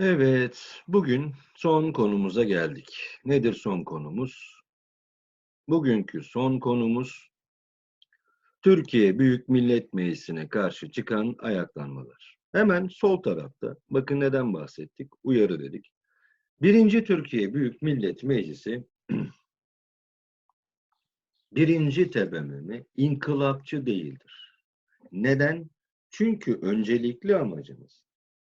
Evet, bugün son konumuza geldik. Nedir son konumuz? Bugünkü son konumuz Türkiye Büyük Millet Meclisi'ne karşı çıkan ayaklanmalar. Hemen sol tarafta, bakın neden bahsettik, uyarı dedik. Birinci Türkiye Büyük Millet Meclisi birinci TBMM inkılapçı değildir. Neden? Çünkü öncelikli amacımız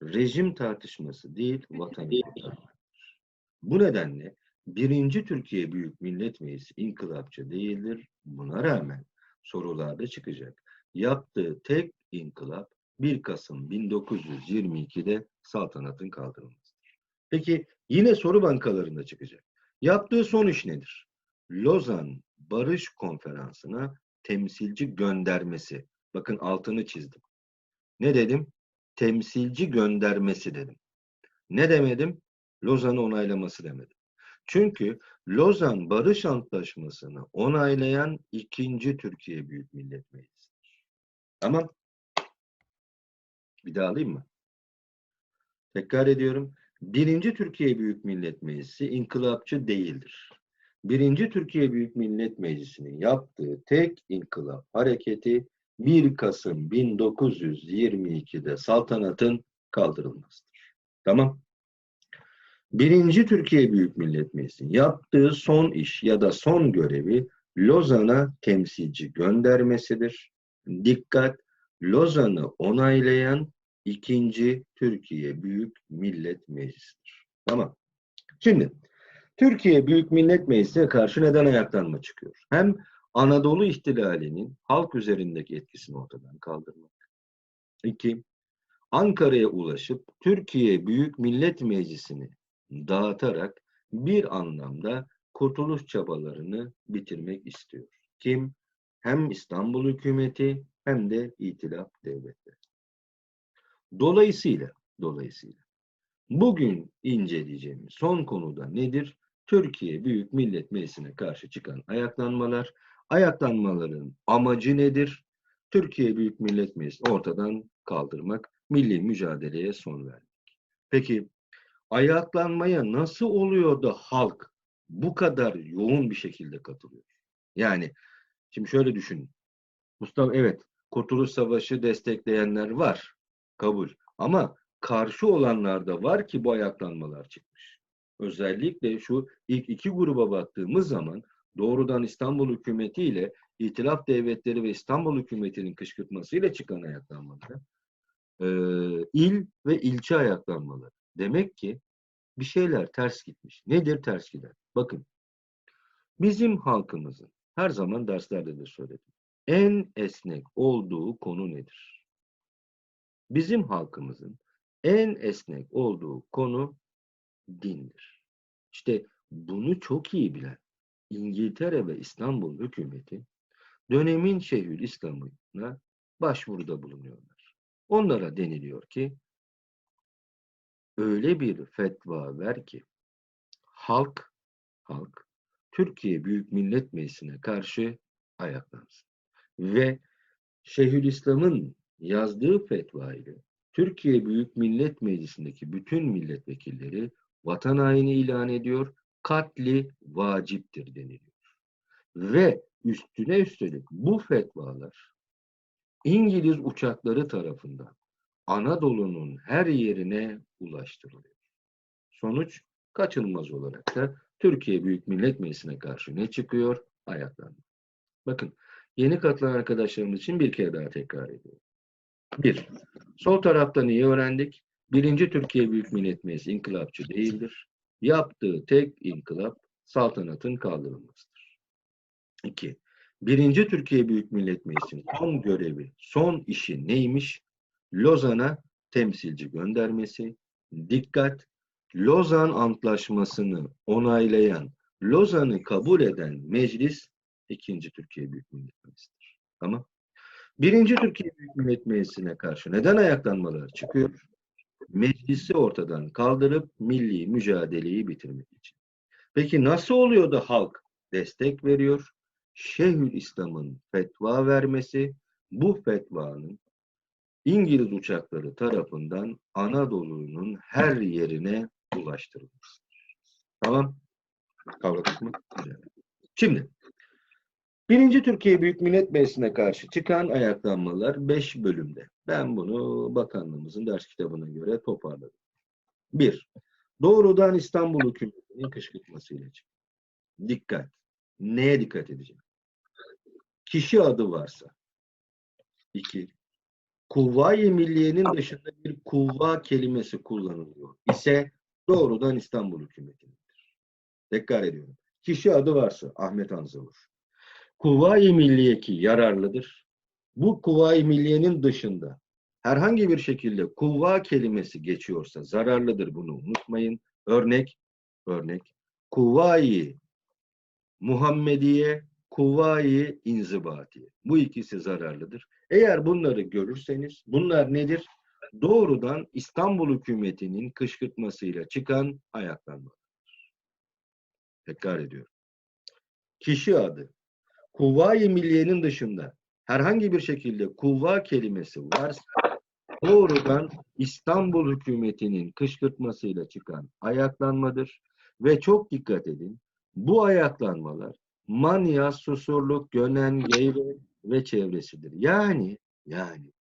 rejim tartışması değil, vatan Bu nedenle birinci Türkiye Büyük Millet Meclisi inkılapçı değildir. Buna rağmen sorularda çıkacak. Yaptığı tek inkılap 1 Kasım 1922'de saltanatın kaldırılmasıdır. Peki yine soru bankalarında çıkacak. Yaptığı son iş nedir? Lozan Barış Konferansı'na temsilci göndermesi. Bakın altını çizdim. Ne dedim? Temsilci göndermesi dedim. Ne demedim? Lozan'ı onaylaması demedim. Çünkü Lozan Barış Antlaşması'nı onaylayan ikinci Türkiye Büyük Millet Meclisi'dir. Tamam. Bir daha alayım mı? Tekrar ediyorum. Birinci Türkiye Büyük Millet Meclisi inkılapçı değildir. Birinci Türkiye Büyük Millet Meclisi'nin yaptığı tek inkılap hareketi 1 Kasım 1922'de saltanatın kaldırılmasıdır. Tamam. Birinci Türkiye Büyük Millet Meclisi'nin yaptığı son iş ya da son görevi Lozan'a temsilci göndermesidir. Dikkat! Lozan'ı onaylayan ikinci Türkiye Büyük Millet Meclisi'dir. Tamam. Şimdi Türkiye Büyük Millet Meclisi'ne karşı neden ayaklanma çıkıyor? Hem Anadolu ihtilalinin halk üzerindeki etkisini ortadan kaldırmak. İki, Ankara'ya ulaşıp Türkiye Büyük Millet Meclisi'ni dağıtarak bir anlamda kurtuluş çabalarını bitirmek istiyor. Kim? Hem İstanbul hükümeti hem de itilaf devletleri. Dolayısıyla, dolayısıyla bugün inceleyeceğimiz son konuda nedir? Türkiye Büyük Millet Meclisi'ne karşı çıkan ayaklanmalar Ayaklanmaların amacı nedir? Türkiye Büyük Millet Meclisi ortadan kaldırmak, milli mücadeleye son vermek. Peki ayaklanmaya nasıl oluyor da halk bu kadar yoğun bir şekilde katılıyor? Yani şimdi şöyle düşünün. Mustafa evet Kurtuluş Savaşı destekleyenler var. Kabul. Ama karşı olanlar da var ki bu ayaklanmalar çıkmış. Özellikle şu ilk iki gruba baktığımız zaman doğrudan İstanbul hükümeti ile İtilaf devletleri ve İstanbul hükümetinin kışkırtmasıyla çıkan ayaklanmaları e, il ve ilçe ayaklanmaları. Demek ki bir şeyler ters gitmiş. Nedir ters giden? Bakın bizim halkımızın her zaman derslerde de söyledim. En esnek olduğu konu nedir? Bizim halkımızın en esnek olduğu konu dindir. İşte bunu çok iyi bilen İngiltere ve İstanbul hükümeti dönemin Şeyhül İslam'ına başvuruda bulunuyorlar. Onlara deniliyor ki öyle bir fetva ver ki halk halk Türkiye Büyük Millet Meclisi'ne karşı ayaklansın. Ve Şeyhülislam'ın yazdığı fetva ile Türkiye Büyük Millet Meclisi'ndeki bütün milletvekilleri vatan haini ilan ediyor katli vaciptir deniliyor. Ve üstüne üstelik bu fetvalar İngiliz uçakları tarafından Anadolu'nun her yerine ulaştırılıyor. Sonuç kaçınılmaz olarak da Türkiye Büyük Millet Meclisi'ne karşı ne çıkıyor? Ayaklanma. Bakın yeni katılan arkadaşlarımız için bir kere daha tekrar ediyorum. Bir, sol tarafta neyi öğrendik? Birinci Türkiye Büyük Millet Meclisi inkılapçı değildir yaptığı tek inkılap saltanatın kaldırılmasıdır. 2. Birinci Türkiye Büyük Millet Meclisi'nin son görevi, son işi neymiş? Lozan'a temsilci göndermesi. Dikkat! Lozan Antlaşması'nı onaylayan, Lozan'ı kabul eden meclis ikinci Türkiye Büyük Millet Meclisi'dir. Tamam. Birinci Türkiye Büyük Millet Meclisi'ne karşı neden ayaklanmalar çıkıyor? Meclisi ortadan kaldırıp milli mücadeleyi bitirmek için. Peki nasıl oluyor da halk destek veriyor? Şeyhül İslam'ın fetva vermesi, bu fetvanın İngiliz uçakları tarafından Anadolu'nun her yerine ulaştırılmıştır. Tamam. Kavradık mı? Şimdi Birinci Türkiye Büyük Millet Meclisi'ne karşı çıkan ayaklanmalar 5 bölümde. Ben bunu bakanlığımızın ders kitabına göre toparladım. 1. Doğrudan İstanbul hükümetinin kışkırtmasıyla çıktı. Dikkat. Neye dikkat edeceğim? Kişi adı varsa. 2. Kuvvayi Milliye'nin dışında bir kuvva kelimesi kullanılıyor ise doğrudan İstanbul hükümetinindir. Tekrar ediyorum. Kişi adı varsa Ahmet Anzavur. Kuvayi Milliye ki yararlıdır. Bu Kuvayi Milliye'nin dışında herhangi bir şekilde kuvva kelimesi geçiyorsa zararlıdır bunu unutmayın. Örnek, örnek. Kuvayi Muhammediye, Kuvayi İnzibatiye. Bu ikisi zararlıdır. Eğer bunları görürseniz bunlar nedir? Doğrudan İstanbul hükümetinin kışkırtmasıyla çıkan ayaklanmalar. Tekrar ediyorum. Kişi adı, Kuvvayi Milliye'nin dışında herhangi bir şekilde kuvva kelimesi varsa doğrudan İstanbul hükümetinin kışkırtmasıyla çıkan ayaklanmadır. Ve çok dikkat edin, bu ayaklanmalar Manya, Susurluk, Gönen, Geyve ve çevresidir. Yani, yani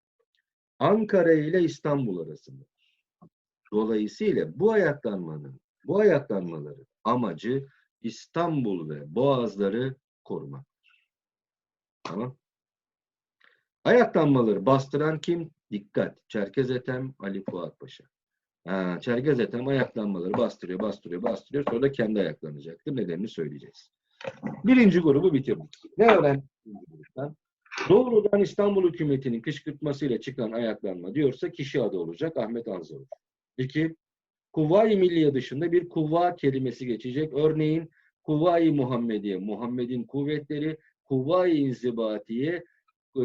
Ankara ile İstanbul arasında. Dolayısıyla bu ayaklanmanın, bu ayaklanmaların amacı İstanbul ve Boğazları korumak. Tamam. Ayaklanmaları bastıran kim? Dikkat. Çerkez Ethem, Ali Fuat Paşa. Ha, Çerkez Ethem ayaklanmaları bastırıyor, bastırıyor, bastırıyor. Sonra da kendi ayaklanacaktır. Nedenini söyleyeceğiz. Birinci grubu bitirdik. Ne öğrendik? Doğrudan İstanbul hükümetinin kışkırtmasıyla çıkan ayaklanma diyorsa kişi adı olacak Ahmet Anzavur. İki, Kuvvayi Milliye dışında bir kuvva kelimesi geçecek. Örneğin Kuvvayi Muhammediye, Muhammed'in kuvvetleri, Kuvvayi İnzibatiye, e,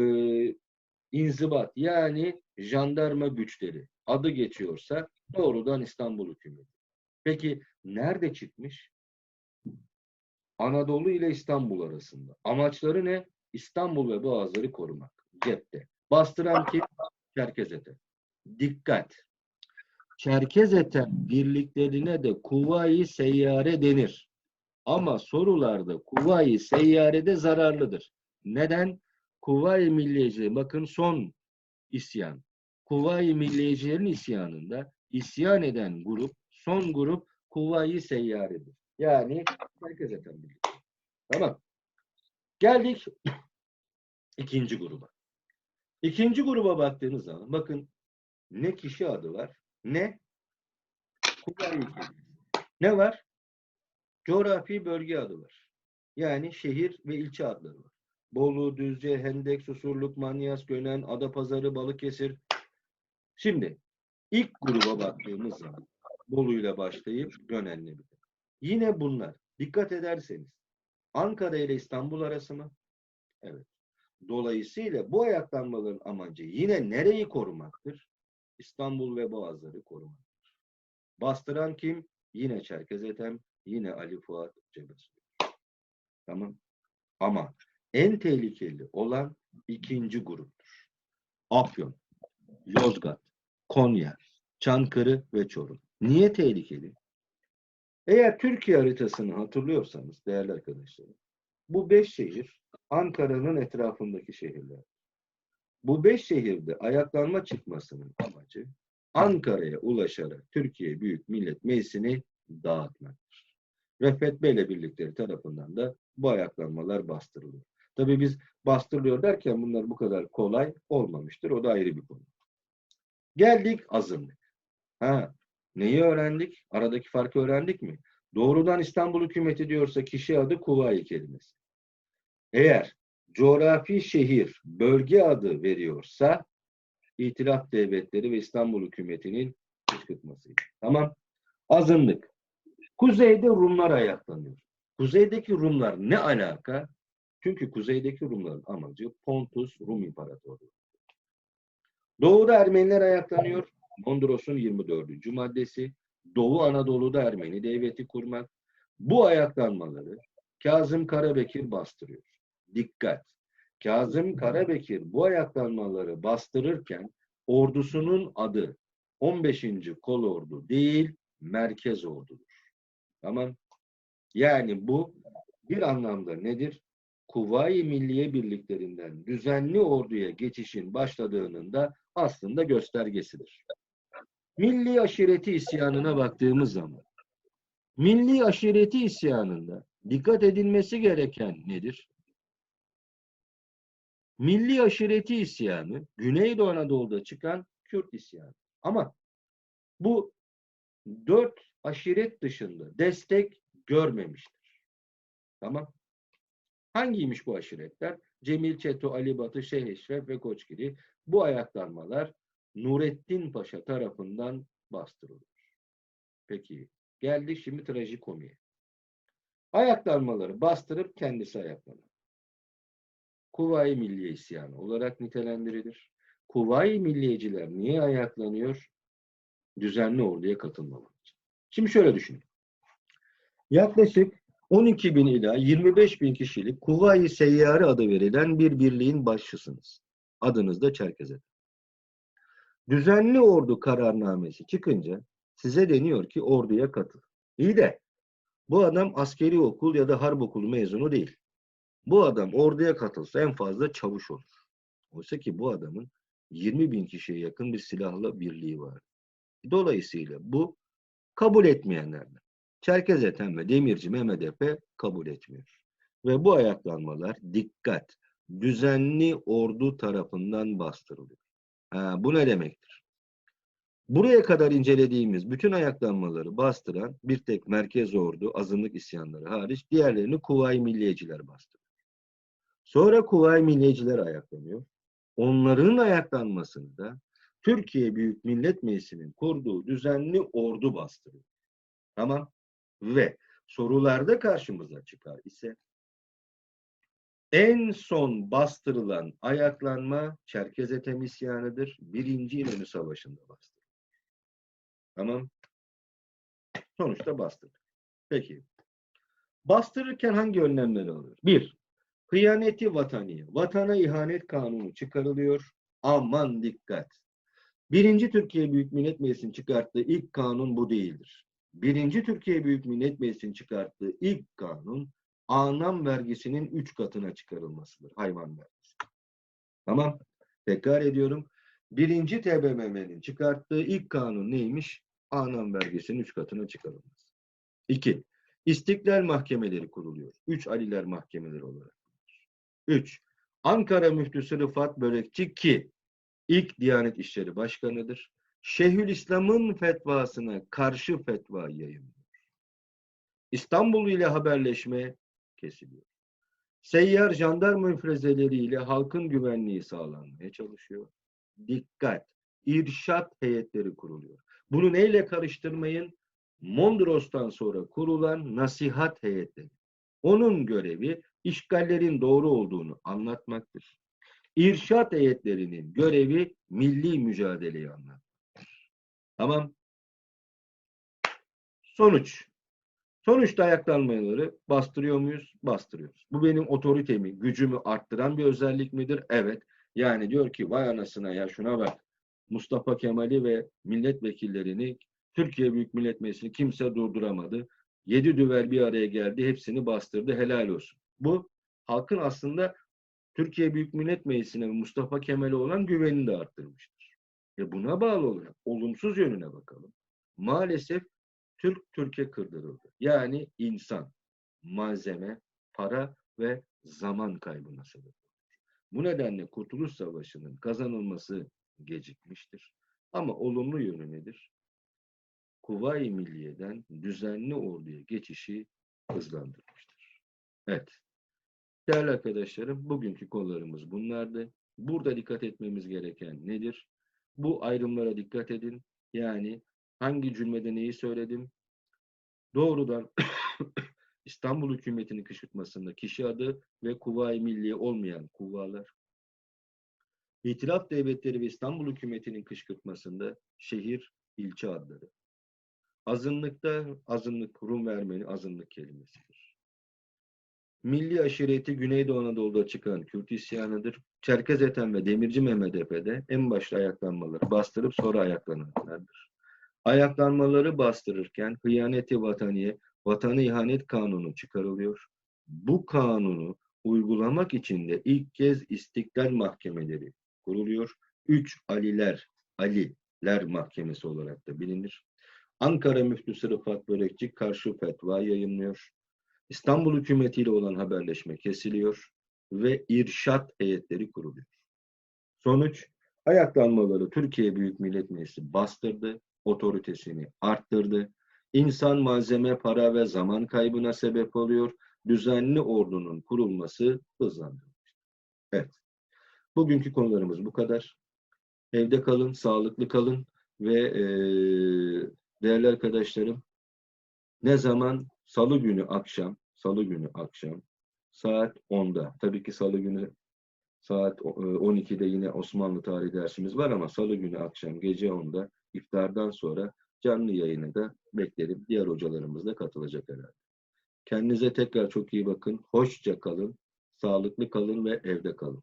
inzibat yani jandarma güçleri adı geçiyorsa doğrudan İstanbul hükümeti. Peki nerede çıkmış? Anadolu ile İstanbul arasında. Amaçları ne? İstanbul ve Boğazları korumak. Cepte. Bastıran kim? Çerkezete. Dikkat. Çerkezete birliklerine de Kuvayi Seyyare denir. Ama sorularda Kuvayi Seyyare'de zararlıdır. Neden? Kuvayi Milliyecileri, bakın son isyan. Kuvayi Milliyecilerin isyanında isyan eden grup, son grup Seyyare'dir. Yani herkes eten birlikte. Tamam. Geldik ikinci gruba. İkinci gruba baktığınız zaman bakın ne kişi adı var ne Kuvayi Ne var? Coğrafi bölge adı var. Yani şehir ve ilçe adları var. Bolu, Düzce, Hendek, Susurluk, Manyas, Gönen, Adapazarı, Balıkesir. Şimdi ilk gruba baktığımız zaman Bolu'yla başlayıp Gönen'le biter. Yine bunlar. Dikkat ederseniz Ankara ile İstanbul arası mı? Evet. Dolayısıyla bu ayaklanmaların amacı yine nereyi korumaktır? İstanbul ve Boğazları korumaktır. Bastıran kim? Yine Çerkez Ethem, yine Ali Fuat Cebesoy. Tamam. Ama en tehlikeli olan ikinci gruptur. Afyon, Yozgat, Konya, Çankırı ve Çorum. Niye tehlikeli? Eğer Türkiye haritasını hatırlıyorsanız değerli arkadaşlarım, bu beş şehir Ankara'nın etrafındaki şehirler. Bu beş şehirde ayaklanma çıkmasının amacı Ankara'ya ulaşarak Türkiye Büyük Millet Meclisi'ni dağıtmaktır. Refet Bey'le birlikleri tarafından da bu ayaklanmalar bastırılıyor. Tabii biz bastırılıyor derken bunlar bu kadar kolay olmamıştır. O da ayrı bir konu. Geldik azınlık. Ha, neyi öğrendik? Aradaki farkı öğrendik mi? Doğrudan İstanbul hükümeti diyorsa kişi adı Kuvayi kelimesi. Eğer coğrafi şehir, bölge adı veriyorsa İtilaf Devletleri ve İstanbul hükümetinin kışkırtmasıydı. Tamam. Azınlık. Kuzeyde Rumlar ayaklanıyor. Kuzeydeki Rumlar ne alaka? Çünkü kuzeydeki Rumların amacı Pontus Rum İmparatorluğu. Doğuda Ermeniler ayaklanıyor. Mondros'un 24. maddesi. Doğu Anadolu'da Ermeni devleti kurmak. Bu ayaklanmaları Kazım Karabekir bastırıyor. Dikkat! Kazım Karabekir bu ayaklanmaları bastırırken ordusunun adı 15. Kolordu değil, Merkez Ordudur. Tamam. Yani bu bir anlamda nedir? Kuvayi Milliye Birliklerinden düzenli orduya geçişin başladığının da aslında göstergesidir. Milli aşireti isyanına baktığımız zaman milli aşireti isyanında dikkat edilmesi gereken nedir? Milli aşireti isyanı Güneydoğu Anadolu'da çıkan Kürt isyanı. Ama bu dört aşiret dışında destek görmemiştir. Tamam. Hangiymiş bu aşiretler? Cemil Çeto, Ali Batı, Şeyh Eşref ve Koçgiri. Bu ayaklanmalar Nurettin Paşa tarafından bastırılır. Peki geldik şimdi trajikomiye. Ayaklanmaları bastırıp kendisi ayaklanır. Kuvayi Milliye isyanı olarak nitelendirilir. Kuvayi Milliyeciler niye ayaklanıyor? Düzenli orduya katılmamak için. Şimdi şöyle düşünün. Yaklaşık 12 bin ila 25 bin kişilik Kuvayi Seyyare adı verilen bir birliğin başçısınız. Adınız da Çerkezet. Düzenli ordu kararnamesi çıkınca size deniyor ki orduya katıl. İyi de bu adam askeri okul ya da harp okulu mezunu değil. Bu adam orduya katılsa en fazla çavuş olur. Oysa ki bu adamın 20 bin kişiye yakın bir silahla birliği var. Dolayısıyla bu kabul etmeyenlerden. Çerkez Ethem ve Demirci Mehmet Efe kabul etmiyor. Ve bu ayaklanmalar dikkat, düzenli ordu tarafından bastırılıyor. Ha, bu ne demektir? Buraya kadar incelediğimiz bütün ayaklanmaları bastıran bir tek merkez ordu, azınlık isyanları hariç diğerlerini Kuvayi Milliyeciler bastırıyor. Sonra Kuvayi Milliyeciler ayaklanıyor. Onların ayaklanmasını da Türkiye Büyük Millet Meclisi'nin kurduğu düzenli ordu bastırıyor. Tamam. Ve sorularda karşımıza çıkar ise en son bastırılan ayaklanma Çerkez Ethem isyanıdır. Birinci İnönü Savaşı'nda bastırılır. Tamam. Sonuçta bastırdık. Peki. Bastırırken hangi önlemler alıyor? Bir, hıyaneti vataniye, vatana ihanet kanunu çıkarılıyor. Aman dikkat. Birinci Türkiye Büyük Millet Meclisi'nin çıkarttığı ilk kanun bu değildir. Birinci Türkiye Büyük Millet Meclisi'nin çıkarttığı ilk kanun anam vergisinin üç katına çıkarılmasıdır. Hayvan vergisi. Tamam. Tekrar ediyorum. Birinci TBMM'nin çıkarttığı ilk kanun neymiş? Anam vergisinin üç katına çıkarılması. İki. İstiklal mahkemeleri kuruluyor. Üç Aliler mahkemeleri olarak. Üç. Ankara Müftüsü Rıfat Börekçi ki ilk Diyanet İşleri Başkanı'dır. Şeyhülislam'ın fetvasına karşı fetva yayınlıyor. İstanbul ile haberleşme kesiliyor. Seyyar jandarma müfrezeleriyle halkın güvenliği sağlanmaya çalışıyor. Dikkat! İrşat heyetleri kuruluyor. Bunu neyle karıştırmayın? Mondros'tan sonra kurulan nasihat heyetleri. Onun görevi işgallerin doğru olduğunu anlatmaktır. İrşat heyetlerinin görevi milli mücadeleyi anlatmaktır. Tamam. Sonuç. Sonuçta ayaklanmaları bastırıyor muyuz? Bastırıyoruz. Bu benim otoritemi, gücümü arttıran bir özellik midir? Evet. Yani diyor ki vay anasına ya şuna bak. Mustafa Kemal'i ve milletvekillerini Türkiye Büyük Millet Meclisi'ni kimse durduramadı. Yedi düvel bir araya geldi. Hepsini bastırdı. Helal olsun. Bu halkın aslında Türkiye Büyük Millet Meclisi'ne Mustafa Kemal'e olan güvenini de arttırmıştır. Ve buna bağlı olarak olumsuz yönüne bakalım. Maalesef Türk Türkiye kırdırıldı. Yani insan, malzeme, para ve zaman kaybına sebep olur. Bu nedenle Kurtuluş Savaşı'nın kazanılması gecikmiştir. Ama olumlu yönü nedir? Kuvayi Milliye'den düzenli orduya geçişi hızlandırmıştır. Evet. Değerli arkadaşlarım, bugünkü konularımız bunlardı. Burada dikkat etmemiz gereken nedir? Bu ayrımlara dikkat edin. Yani hangi cümlede neyi söyledim? Doğrudan İstanbul hükümetinin kışkırtmasında kişi adı ve Kuvayi Milliye olmayan kuvalar. İtilaf devletleri ve İstanbul hükümetinin kışkırtmasında şehir, ilçe adları. Azınlıkta azınlık, Rum ve Ermeni azınlık kelimesidir. Milli aşireti Güneydoğu Anadolu'da çıkan Kürt isyanıdır. Çerkez Ethem ve Demirci Mehmet Efe'de en başta ayaklanmaları bastırıp sonra ayaklananlardır. Ayaklanmaları bastırırken hıyaneti vataniye, vatanı ihanet kanunu çıkarılıyor. Bu kanunu uygulamak için de ilk kez istiklal mahkemeleri kuruluyor. Üç Aliler, Aliler Mahkemesi olarak da bilinir. Ankara Müftüsü Rıfat Börekçi karşı fetva yayınlıyor. İstanbul hükümetiyle olan haberleşme kesiliyor ve irşat heyetleri kuruluyor. Sonuç, ayaklanmaları Türkiye Büyük Millet Meclisi bastırdı, otoritesini arttırdı. İnsan, malzeme, para ve zaman kaybına sebep oluyor. Düzenli ordunun kurulması hızlandırılıyor. Evet. Bugünkü konularımız bu kadar. Evde kalın, sağlıklı kalın ve eee değerli arkadaşlarım ne zaman? Salı günü akşam, salı günü akşam saat 10'da. Tabii ki salı günü saat 12'de yine Osmanlı tarihi dersimiz var ama salı günü akşam gece 10'da iftardan sonra canlı yayına da beklerim. Diğer hocalarımız da katılacak herhalde. Kendinize tekrar çok iyi bakın. Hoşça kalın, sağlıklı kalın ve evde kalın.